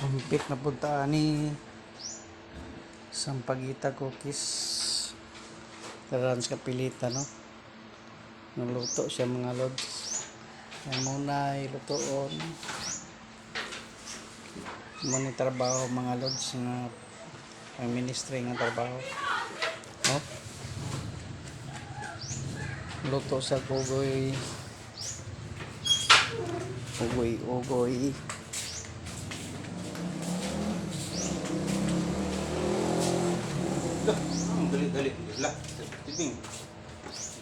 Sumpit na punta ni Sampagita Cookies. Tarans kapilita, no? Naluto siya mga lods. Kaya muna ilutoon. Muna trabaho mga lods na ang ministry nga trabaho. No? Luto sa kugoy. Ugoy, ugoy. Dali-dali. Lah, tibing.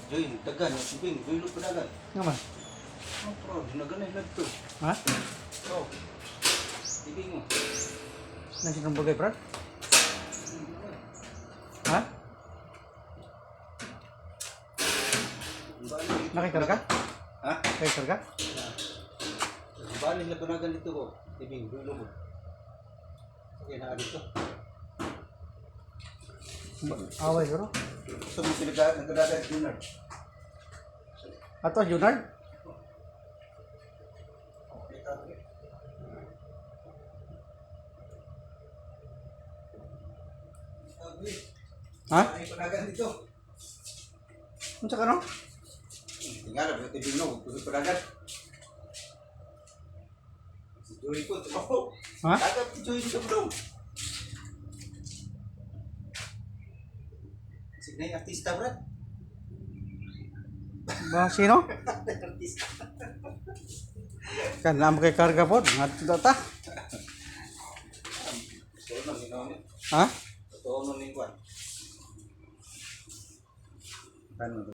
Join, tagan, tibing, join lo pedagan. Nga man? Oh, pro, dinaganay lang to. Ha? Oh. Tibing mo. Nasi kang bagay, Brad? Ha? Nakikarga? Ha? Nakikarga? Balik lang pedagan dito ko. Tibing, join lo mo. Okay, na dito. Away, bro. Gusto mo pinag- nagdadagan si Junard. Ato, Junard? Ha? Ay, pedagan dito. Unsa ka no? Tingala, bingung, kudu pedagang. Si Joy terbawa. Ha? Si Joy juga belum. Si naik artista berat. Ba, sino? artista. Kan nam kay karga po. Ngadto ta. Ni ni. Ha? Totoo ni kuan. Kan